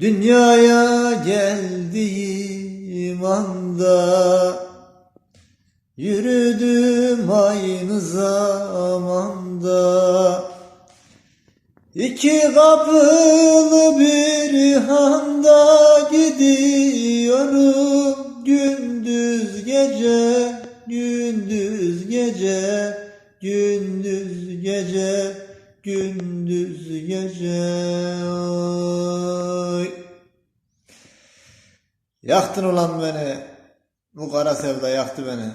Dünyaya geldiğim anda Yürüdüm aynı zamanda. İki kapılı bir handa gidiyorum Gündüz gece, gündüz gece, gündüz gece, gündüz gece Yaktın ulan beni. Bu kara sevda yaktı beni.